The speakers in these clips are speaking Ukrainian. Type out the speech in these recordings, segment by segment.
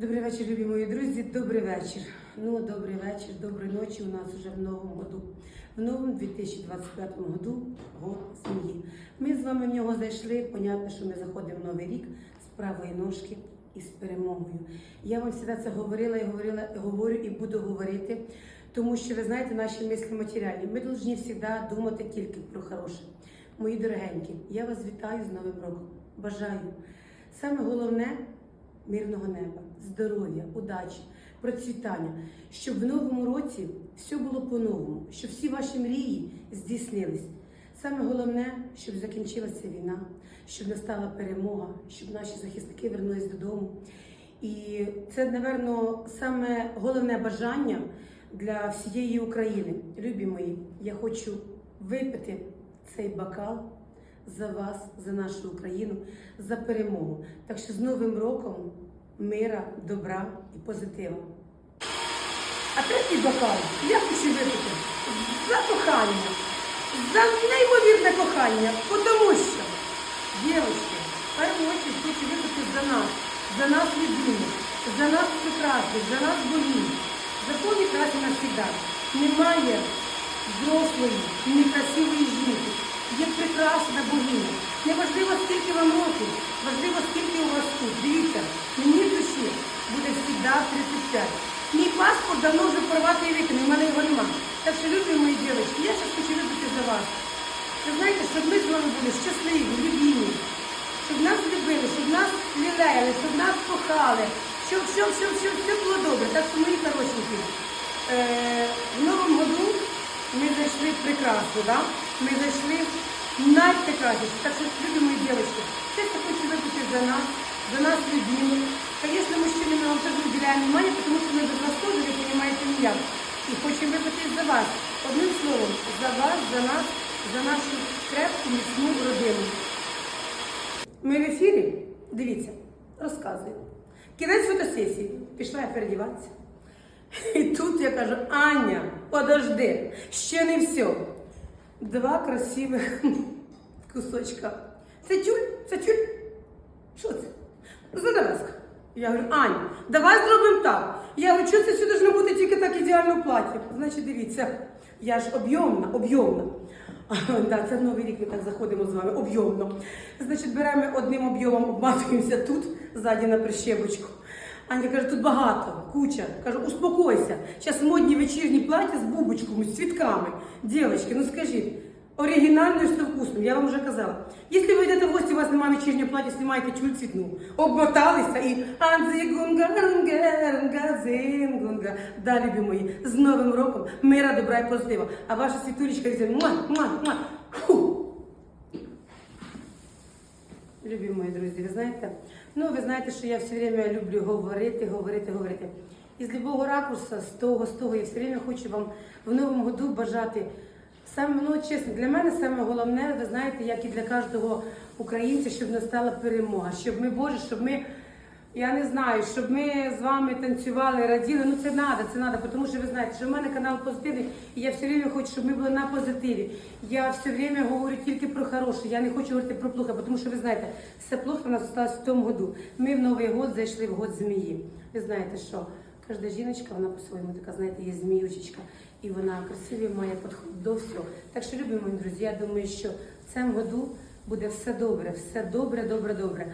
Добрий вечір, любі мої друзі. Добрий вечір. Ну, добрий вечір, доброї ночі. У нас вже в новому году. В новому 2025 году год сім'ї. Ми з вами в нього зайшли. Понятно, що ми заходимо в новий рік з правої ножки і з перемогою. Я вам завжди це говорила і говорила, і говорю і буду говорити, тому що ви знаєте, наші мислі матеріальні. Ми повинні завжди думати тільки про хороше. Мої дорогенькі, я вас вітаю з Новим роком. Бажаю. Саме головне мирного неба, здоров'я, удачі, процвітання, щоб в новому році все було по-новому, щоб всі ваші мрії здійснились. Саме головне, щоб закінчилася війна, щоб настала перемога, щоб наші захисники вернулись додому. І це, напевно, саме головне бажання для всієї України. Любі мої, я хочу випити цей бокал за вас, за нашу Україну, за перемогу. Так що з Новим роком мира, добра і позитиву. А третій бокал я хочу випити за кохання, за неймовірне кохання, тому що, дівчатки, очередь хочу випити за нас, за нас любимих, за нас прекрасних, за нас богів. Запомніть раз і навсегда. Немає взрослої, некрасивої жінки. Є прекрасна богиня. Неважливо, скільки вам років, важливо, скільки у вас тут. Дивіться, мені душі буде завжди 35. Мій паспорт давно вже порвати і викинув, в мене його нема. Так що, любі мої дівчатки, я зараз хочу випити за вас. Ви знаєте, щоб ми з вами були щасливі, любімі, щоб нас любили, щоб нас лілеяли, щоб нас кохали, щоб, щоб, щоб, щоб все було добре. Так що, мої хорошенькі, е, в новому году ми зайшли прекрасно, да? ми зайшли найпрекрасніше. Так що, любі мої дівчатки, все, хочу випити за нас, за нас любимих. Звісно, мужчини ми вам теж уделяємо внимание, тому що ми без вас теж, ви розумієте, ніяк. І хочемо випити за вас. Одним словом, за вас, за нас, за нашу крепку, міцну родину. Ми в ефірі. Дивіться, розказую. Кінець фотосесії. Пішла я передіватися. І тут я кажу, Аня, подожди, ще не все. Два красивих кусочка. Це тюль? Це тюль? Що це? Занавеска. Я говорю, Ань, давай зробимо так. Я говорю, що це все должно бути тільки так ідеально платі. Значить, дивіться, я ж об'ємна, об'ємна. Да, це в новий рік ми так заходимо з вами об'ємно. Значить, беремо одним об'ємом, обматуємося тут, ззаді на прищепочку. Аня каже, тут багато, куча. Кажу, успокойся. Зараз модні вечірні плаття з бубочками, з цвітками. Дівчатки, ну скажіть, оригінально і все вкусно, я вам вже казала. Якщо ви йдете в гості, у вас немає вечірнього плаття, знімайте чуль цвітну. Обмоталися і анзигунга, зингунга. Да, любі мої, з Новим роком, мира, добра і позитива. А ваша світулечка муа, муа, муа. Фу. Любі мої друзі, ви знаєте, ну ви знаєте, що я все время люблю говорити, говорити, говорити. І з любого ракурсу, з того, з того, я все время хочу вам в новому году бажати. Саме, ну чесно, для мене саме головне, ви знаєте, як і для кожного українця, щоб настала перемога, щоб ми, Боже, щоб ми. Я не знаю, щоб ми з вами танцювали, раділи. Ну це треба, це треба, тому що ви знаєте, що в мене канал позитивний, і я все время хочу, щоб ми були на позитиві. Я все время говорю тільки про хороше. Я не хочу говорити про плохо, тому що ви знаєте, все плохо в нас осталось в тому году. Ми в Новий год зайшли в год змії. Ви знаєте, що кожна жіночка, вона по-своєму така, знаєте, є зміючечка, і вона красиві має підход до всього. Так що, любі мої друзі, я думаю, що в цьому году буде все добре, все добре, добре, добре.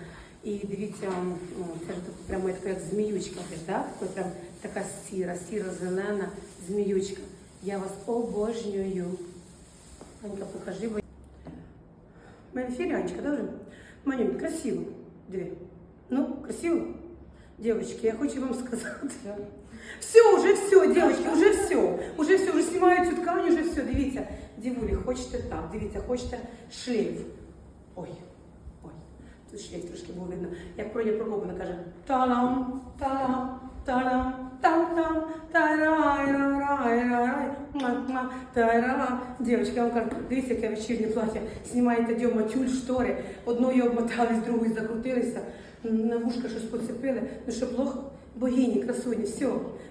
І дивіться, ну, це ж тут прямо така як зміючка, теж, да? Така прям така сіра, сіро-зелена зміючка. Я вас обожнюю. Анька, покажи, бо в мене ефірі, Анечка, добре? Манюнь, красиво. Диви. Ну, красиво? Девочки, я хочу вам сказати. Все, уже все, девочки, уже все. Уже все, уже знімаю цю ткань, уже все. Дивіться, дівулі, хочете так, дивіться, хочете шлейф. Ой, ой, Тут шлейф трошки було видно. Як Проня Прокопина каже, талам, талам, талам, там-там, тарай, рай, рай, ма-ма, тара. Дівчатки, я вам кажу, дивіться, яке вечірнє плаття. Знімаєте дьома тюль, штори, одною обмотались, другою закрутилися, на вушка щось поцепили. Ну що, плохо? Богині, красуні, все.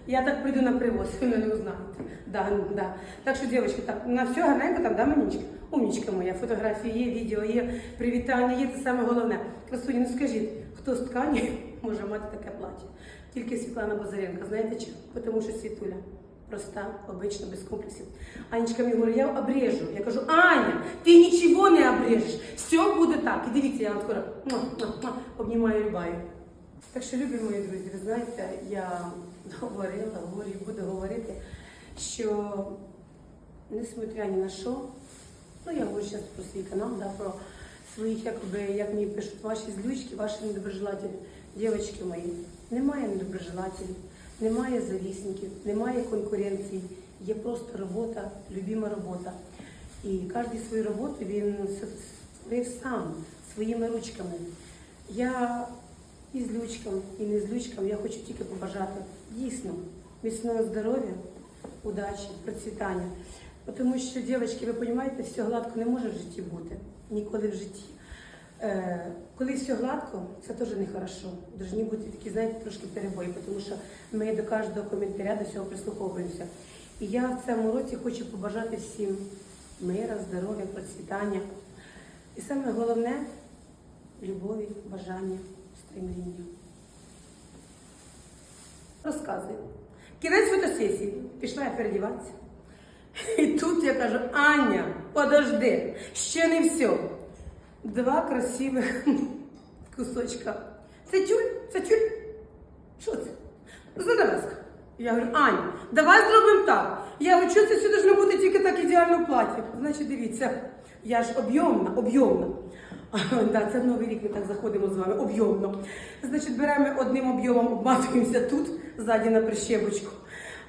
Я так прийду на привоз, ви мене не узнаєте. Да, да. Так що, дівчатки, так, на все гарненько там, да, Манічка? Умнічка моя, фотографії є, відео є, привітання є, це саме головне. Красуні, ну скажіть, хто з ткані може мати таке плаття. Тільки Світлана Базаренко. Знаєте чому? Тому що Світуля проста, обична, без комплексів. Анечка мені говорить, я обрежу. Я кажу, Аня, ти нічого не обрежеш. Все буде так. І дивіться, я вам скоро обнімаю любаю. Так що, любі мої друзі, ви знаєте, я говорила, говорю буду говорити, що несмотря ні на що, ну я говорю зараз про свій канал, да, про своїх, якби, як мені пишуть, ваші злючки, ваші недоброжелателі, дівчатки мої, немає недоброжелателів, немає завісників, немає конкуренції, є просто робота, любима робота. І кожен свою роботу він створив сам, своїми ручками. Я і злючкам, і не злючкам я хочу тільки побажати дійсно міцного здоров'я, удачі, процвітання. Тому що, дівчатки, ви розумієте, все гладко не може в житті бути, ніколи в житті. Е, коли все гладко, це теж не хорошо. Должні бути такі, знаєте, трошки перебої, тому що ми до кожного коментаря до цього прислуховуємося. І я в цьому році хочу побажати всім мира, здоров'я, процвітання. І саме головне любові, бажання, стремління. Розказую. Кінець фотосесії. Пішла я передіватися. І тут я кажу, Аня, подожди, ще не все. Два красивих кусочка. Це тюль? Це тюль? Що це? Занавеска. Я говорю, Ань, давай зробимо так. Я говорю, що це все должно бути тільки так ідеально платі. Значить, дивіться, я ж об'ємна, об'ємна. Да, це новий рік ми так заходимо з вами об'ємно. Значить, беремо одним об'ємом, обматуємося тут, ззаді на прищепочку.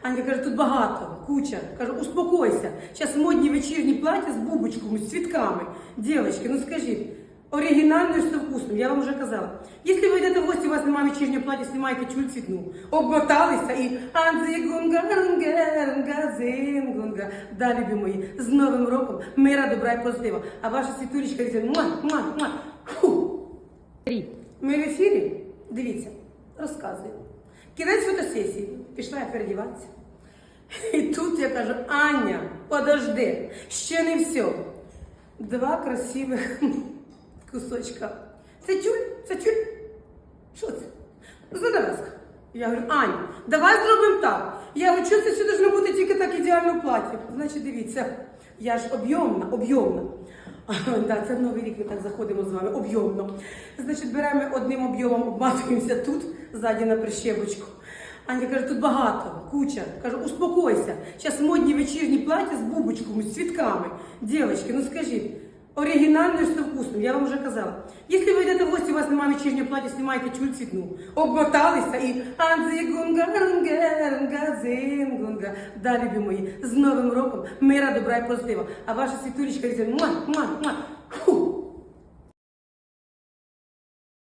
Аня каже, тут багато, куча. Кажу, успокойся. Зараз модні вечірні плаття з бубочками, з цвітками. Дівчатки, ну скажіть, оригінально і з я вам вже казала. Якщо ви йдете в гості, у вас немає вечірнього плаття, знімайте чуль цвітну. Обмоталися і анзигунга, ранга, зингунга. Да, любі мої, з Новим роком, мира, добра і позитива. А ваша світулечка каже, муа, муа, муа. Фу. Три. Ми в ефірі? Дивіться, розказую. Кінець фотосесії. Пішла я передіватися. І тут я кажу, Аня, подожди, ще не все. Два красивих кусочка. Це тюль? Це тюль? Що це? Занавеска. Я говорю, Ань, давай зробимо так. Я говорю, що це все должно бути тільки так ідеально платі. Значить, дивіться, я ж об'ємна, об'ємна. Да, це в новий рік ми так заходимо з вами об'ємно. Значить, беремо одним об'ємом, обматуємося тут, ззаді на прищепочку. Аня каже, тут багато, куча. Кажу, успокойся. Зараз модні вечірні плаття з бубочками, з цвітками. Дівчатки, ну скажіть, оригінально і з я вам вже казала. Якщо ви йдете в гості, у вас немає вечірнього платі, знімайте чуль цвітну. Обмоталися і анзигунга, ранга, зингунга. Да, любі мої, з Новим роком, мира, добра і позитива. А ваша світулечка каже, муа, муа, муа.